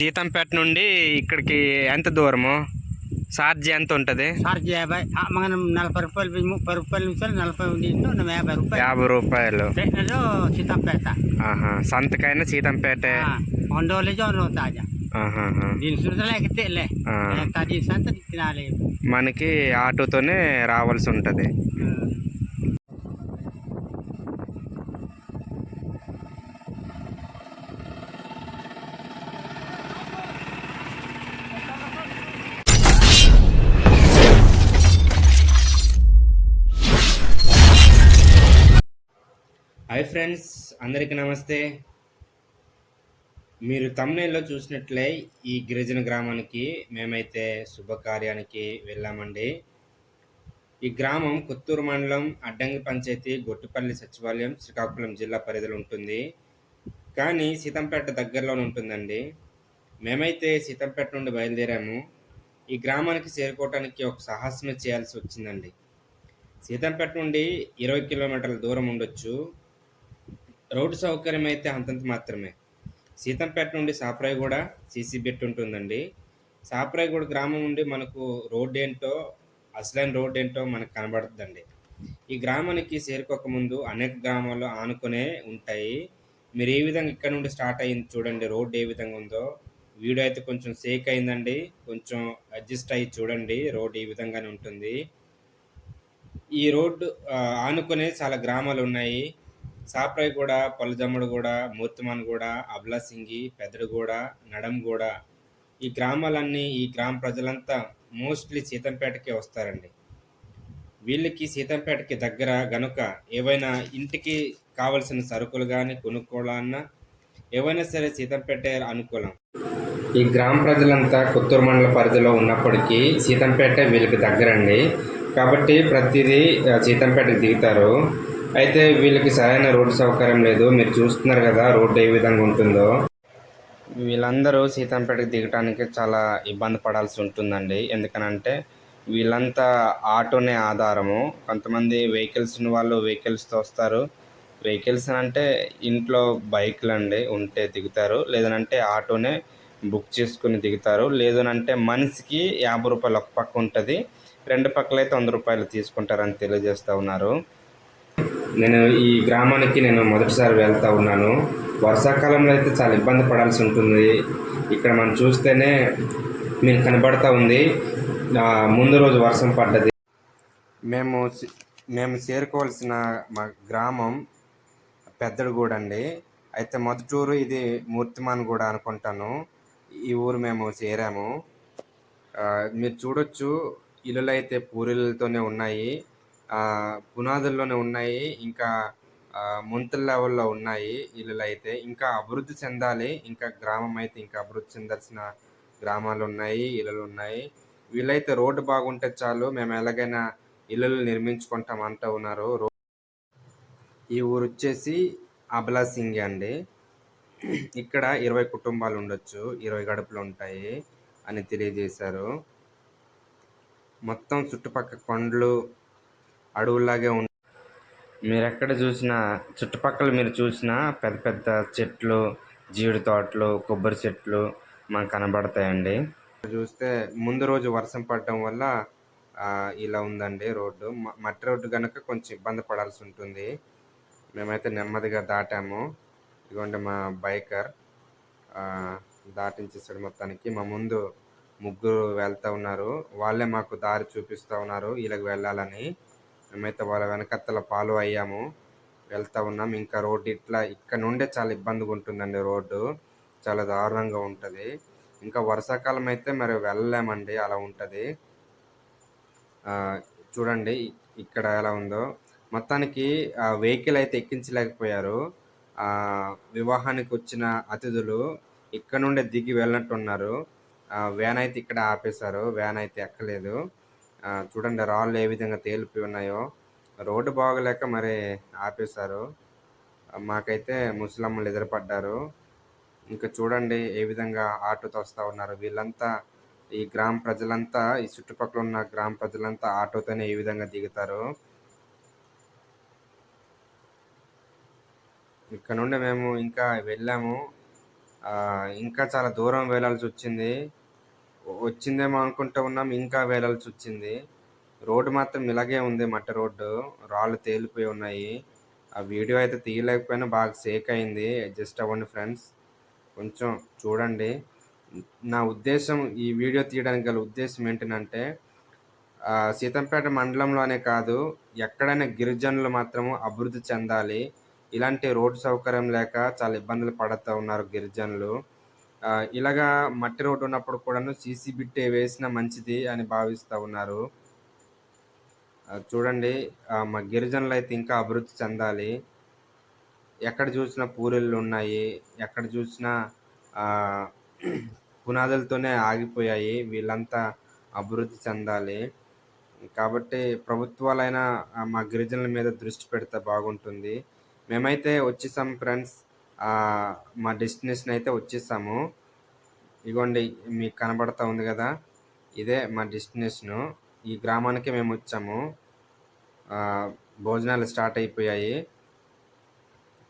సీతంపేట నుండి ఇక్కడికి ఎంత దూరము? ఛార్జ్ ఎంత ఉంటుంది? ఛార్జ్ యాభై. మనం నలభై రూపాయలు పోయి ముప్పై రూపాయల నుంచి నలభై మనం యాభై రూపాయలు. యాభై రూపాయలు. ట్రైన్లో సీతాపేట. సంతకైనా సీతంపేట? వండోలే జోన్ తాజా. మనకి ఆటోతోనే రావాల్సి ఉంటుంది. హాయ్ ఫ్రెండ్స్ అందరికీ నమస్తే. మీరు తమిళలో చూసినట్లే ఈ గిరిజన గ్రామానికి మేమైతే శుభకార్యానికి వెళ్ళామండి. ఈ గ్రామం కొత్తూరు మండలం అడ్డంగి పంచాయతీ గొట్టుపల్లి సచివాలయం శ్రీకాకుళం జిల్లా పరిధిలో ఉంటుంది. కానీ సీతంపేట దగ్గరలోనే ఉంటుందండి. మేమైతే సీతంపేట నుండి బయలుదేరాము. ఈ గ్రామానికి చేరుకోవటానికి ఒక సాహసమే చేయాల్సి వచ్చిందండి. సీతంపేట నుండి ఇరవై కిలోమీటర్ల దూరం ఉండొచ్చు. రోడ్డు సౌకర్యం అయితే అంతంత మాత్రమే. సీతంపేట నుండి సాప్రాయిగూడ సీసీ బెట్ ఉంటుందండి. సాప్రాయిగూడ గ్రామం నుండి మనకు రోడ్ ఏంటో అసలైన రోడ్ ఏంటో మనకు కనబడుతుందండి. ఈ గ్రామానికి చేరుకోకముందు అనేక గ్రామాలు ఆనుకునే ఉంటాయి. మీరు ఏ విధంగా ఇక్కడ నుండి స్టార్ట్ అయింది చూడండి రోడ్ ఏ విధంగా ఉందో. వీడియో అయితే కొంచెం సేక్ అయిందండి. కొంచెం అడ్జస్ట్ అయ్యి చూడండి రోడ్ ఈ విధంగానే ఉంటుంది. ఈ రోడ్డు ఆనుకునే చాలా గ్రామాలు ఉన్నాయి. సాప్రాయిగూడ పొలజమ్మడిగూడ మూర్తిమాన్గూడ అబ్లాసింగి పెదడుగూడ నడంగూడ ఈ గ్రామాలన్నీ ఈ గ్రామ ప్రజలంతా మోస్ట్లీ సీతంపేటకే వస్తారండి. వీళ్ళకి సీతంపేటకి దగ్గర గనుక ఏవైనా ఇంటికి కావలసిన సరుకులు కానీ కొనుక్కోవాలన్నా ఏవైనా సరే సీతంపేట అనుకూలం. ఈ గ్రామ ప్రజలంతా కొత్తూరు మండల పరిధిలో ఉన్నప్పటికీ సీతంపేట వీళ్ళకి దగ్గరండి. కాబట్టి ప్రతిదీ సీతంపేటకి దిగుతారు. అయితే వీళ్ళకి సరైన రోడ్డు సౌకర్యం లేదు. మీరు చూస్తున్నారు కదా రోడ్డు ఏ విధంగా ఉంటుందో. వీళ్ళందరూ సీతంపేటకి దిగటానికి చాలా ఇబ్బంది పడాల్సి ఉంటుందండి. ఎందుకనంటే వీళ్ళంతా ఆటోనే ఆధారము. కొంతమంది వెహికల్స్ వాళ్ళు వెహికల్స్తో వస్తారు. వెహికల్స్ అంటే ఇంట్లో బైక్లు అండి ఉంటే దిగుతారు. లేదనంటే ఆటోనే బుక్ చేసుకుని దిగుతారు. లేదనంటే మనిషికి యాభై రూపాయలు ఒక పక్క ఉంటుంది. రెండు పక్కలైతే వంద రూపాయలు తీసుకుంటారని తెలియజేస్తూ ఉన్నారు. నేను ఈ గ్రామానికి నేను మొదటిసారి వెళ్తూ ఉన్నాను. వర్షాకాలంలో అయితే చాలా ఇబ్బంది పడాల్సి ఉంటుంది. ఇక్కడ మనం చూస్తేనే మీకు కనబడతా ఉంది. ముందు రోజు వర్షం పడ్డది. మేము మేము చేరుకోవాల్సిన మా గ్రామం పెద్దడుగూడ అండి. అయితే మొదటి ఊరు ఇది మూర్తిమాన్ కూడా అనుకుంటాను. ఈ ఊరు మేము చేరాము. మీరు చూడొచ్చు. ఇల్లులు అయితే పూరిలతోనే ఉన్నాయి. పునాదుల్లోనే ఉన్నాయి. ఇంకా ముంతల లెవెల్లో ఉన్నాయి ఇళ్ళు అయితే ఇంకా అభివృద్ధి చెందాలి. ఇంకా గ్రామం అయితే ఇంకా అభివృద్ధి చెందాల్సిన గ్రామాలు ఉన్నాయి ఇళ్ళు ఉన్నాయి. వీళ్ళైతే రోడ్డు బాగుంటే చాలు. మేము ఎలాగైనా ఇళ్ళు నిర్మించుకుంటాం అంటూ ఉన్నారు. ఈ ఊరు వచ్చేసి అబలాసింగి అండి. ఇక్కడ ఇరవై కుటుంబాలు ఉండొచ్చు. ఇరవై గడుపులు ఉంటాయి అని తెలియజేశారు. మొత్తం చుట్టుపక్కల కొండలు అడవుల్లాగే ఉం మీరు ఎక్కడ చూసినా చుట్టుపక్కల మీరు చూసినా పెద్ద పెద్ద చెట్లు జీడి తోటలు కొబ్బరి చెట్లు మనకు కనబడతాయండి. చూస్తే ముందు రోజు వర్షం పడటం వల్ల ఇలా ఉందండి రోడ్డు. మట్టి రోడ్డు కనుక కొంచెం ఇబ్బంది పడాల్సి ఉంటుంది. మేమైతే నెమ్మదిగా దాటాము. ఇదిగోండి మా బైకర్ దాటించేసాడు మొత్తానికి. మా ముందు ముగ్గురు వెళ్తూ ఉన్నారు. వాళ్ళే మాకు దారి చూపిస్తూ ఉన్నారు. వీళ్ళకి వెళ్ళాలని. మేమైతే వాళ్ళ వెనకత్తల ఫాలో అయ్యాము. వెళ్తా ఉన్నాం. ఇంకా రోడ్డు ఇట్లా ఇక్కడ నుండే చాలా ఇబ్బందిగా ఉంటుందండి రోడ్డు. చాలా దారుణంగా ఉంటుంది. ఇంకా వర్షాకాలం అయితే మరి వెళ్ళలేమండి. అలా ఉంటుంది. చూడండి ఇక్కడ ఎలా ఉందో. మొత్తానికి వెహికల్ అయితే ఎక్కించలేకపోయారు. వివాహానికి వచ్చిన అతిథులు ఇక్కడ నుండే దిగి వెళ్ళినట్టున్నారు. వ్యాన్ అయితే ఇక్కడ ఆపేశారు. వ్యాన్ అయితే ఎక్కలేదు. చూడండి రాళ్ళు ఏ విధంగా తేలిపి ఉన్నాయో. రోడ్డు బాగలేక మరి ఆపేశారు. మాకైతే ముసలమ్మలు ఎదురుపడ్డారు. ఇంకా చూడండి ఏ విధంగా ఆటోతో వస్తూ ఉన్నారు. వీళ్ళంతా ఈ గ్రామ ప్రజలంతా ఈ చుట్టుపక్కల ఉన్న గ్రామ ప్రజలంతా ఆటోతోనే ఈ విధంగా దిగుతారు. ఇక్కడ నుండి మేము ఇంకా వెళ్ళాము. ఇంకా చాలా దూరం వెళ్ళాల్సి వచ్చింది. వచ్చిందేమో అనుకుంటూ ఉన్నాం. ఇంకా వేలాల్సి వచ్చింది. రోడ్డు మాత్రం ఇలాగే ఉంది మట్టి రోడ్డు. రాళ్ళు తేలిపోయి ఉన్నాయి. ఆ వీడియో అయితే తీయలేకపోయినా బాగా సేక్ అయింది. అడ్జస్ట్ అవ్వండి ఫ్రెండ్స్ కొంచెం చూడండి. నా ఉద్దేశం ఈ వీడియో తీయడానికి గల ఉద్దేశం ఏంటంటే సీతంపేట మండలంలోనే కాదు ఎక్కడైనా గిరిజనులు మాత్రము అభివృద్ధి చెందాలి. ఇలాంటి రోడ్డు సౌకర్యం లేక చాలా ఇబ్బందులు పడుతూ ఉన్నారు గిరిజనులు. ఇలాగా మట్టి రోడ్డు ఉన్నప్పుడు కూడాను సీసీ బిట్టే వేసినా మంచిది అని భావిస్తూ ఉన్నారు. చూడండి మా గిరిజనులు అయితే ఇంకా అభివృద్ధి చెందాలి. ఎక్కడ చూసినా పూరిళ్ళు ఉన్నాయి ఎక్కడ చూసినా పునాదులతోనే ఆగిపోయాయి. వీళ్ళంతా అభివృద్ధి చెందాలి. కాబట్టి ప్రభుత్వాలైనా మా గిరిజనుల మీద దృష్టి పెడితే బాగుంటుంది. మేమైతే వచ్చేసాం ఫ్రెండ్స్. మా డెస్టినేషన్ అయితే వచ్చేసాము. ఇగోండి మీకు కనబడతా ఉంది కదా? ఇదే మా డెస్టినేషను ఈ గ్రామానికి మేము వచ్చాము. భోజనాలు స్టార్ట్ అయిపోయాయి.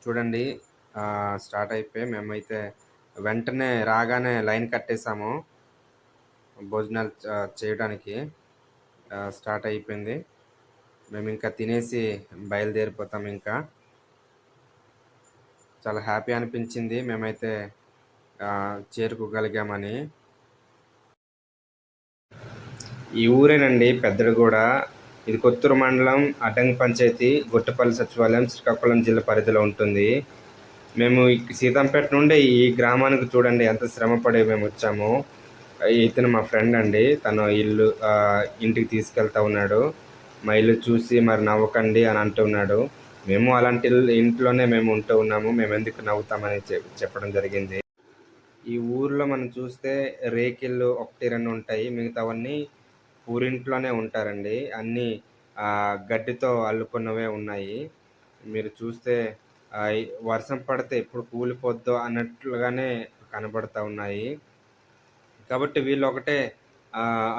చూడండి స్టార్ట్ అయిపోయి మేమైతే వెంటనే రాగానే లైన్ కట్టేసాము. భోజనాలు చేయడానికి స్టార్ట్ అయిపోయింది. మేము ఇంకా తినేసి బయలుదేరిపోతాం ఇంకా. చాలా హ్యాపీ అనిపించింది. మేమైతే చేరుకోగలిగామని. ఈ ఊరేనండి పెద్దడిగూడ ఇది కొత్తూరు మండలం అడ్డంగి పంచాయతీ గుట్టపల్లి సచివాలయం శ్రీకాకుళం జిల్లా పరిధిలో ఉంటుంది. మేము సీతంపేట నుండి ఈ గ్రామానికి చూడండి ఎంత శ్రమ పడి మేము వచ్చాము. ఇతను మా ఫ్రెండ్ అండి. తను ఇల్లు ఇంటికి తీసుకెళ్తా ఉన్నాడు. మా ఇల్లు చూసి మరి నవ్వకండి అని అంటున్నాడు మేము అలాంటి ఇంట్లోనే మేము ఉంటూ ఉన్నాము. మేము ఎందుకు నవ్వుతామని చెప్పడం జరిగింది. ఈ ఊర్లో మనం చూస్తే రేకిళ్ళు ఒకటి రెండు ఉంటాయి. మిగతావన్నీ ఊరింట్లోనే ఉంటారండి. అన్నీ గడ్డితో అల్లుకున్నవే ఉన్నాయి. మీరు చూస్తే వర్షం పడితే ఎప్పుడు కూలిపోద్దో అన్నట్లుగానే కనబడుతూ ఉన్నాయి. కాబట్టి వీళ్ళు ఒకటే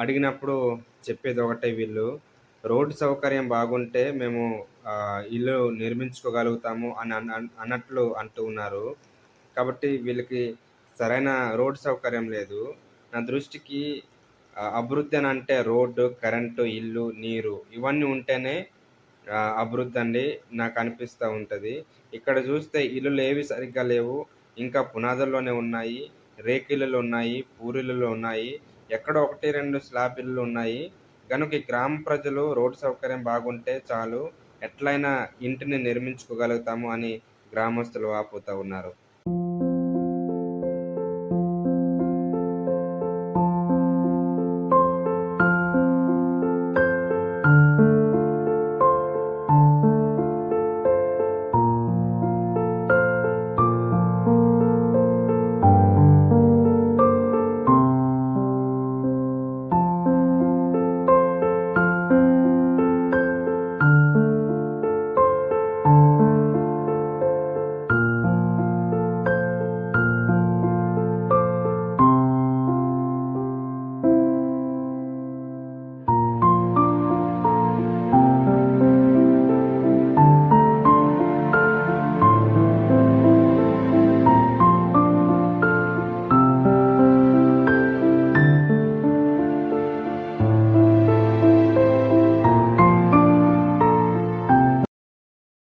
అడిగినప్పుడు చెప్పేది ఒకటే వీళ్ళు. రోడ్డు సౌకర్యం బాగుంటే మేము ఇల్లు నిర్మించుకోగలుగుతాము అని అన్నట్లు అంటూ ఉన్నారు. కాబట్టి వీళ్ళకి సరైన రోడ్డు సౌకర్యం లేదు. నా దృష్టికి అభివృద్ధి అని అంటే రోడ్డు కరెంటు ఇల్లు నీరు ఇవన్నీ ఉంటేనే అభివృద్ధి అండి నాకు అనిపిస్తూ ఉంటుంది. ఇక్కడ చూస్తే ఇల్లులు ఏవి సరిగ్గా లేవు. ఇంకా పునాదుల్లోనే ఉన్నాయి. రేకిళ్ళు ఉన్నాయి. పూరిళ్ళు ఉన్నాయి. ఎక్కడో ఒకటి రెండు స్లాబ్ ఇళ్ళు ఉన్నాయి. కనుక గ్రామ ప్రజలు రోడ్డు సౌకర్యం బాగుంటే చాలు. ఎట్లయినా ఇంటిని నిర్మించుకోగలుగుతాము అని గ్రామస్తులు వాపోతూ ఉన్నారు.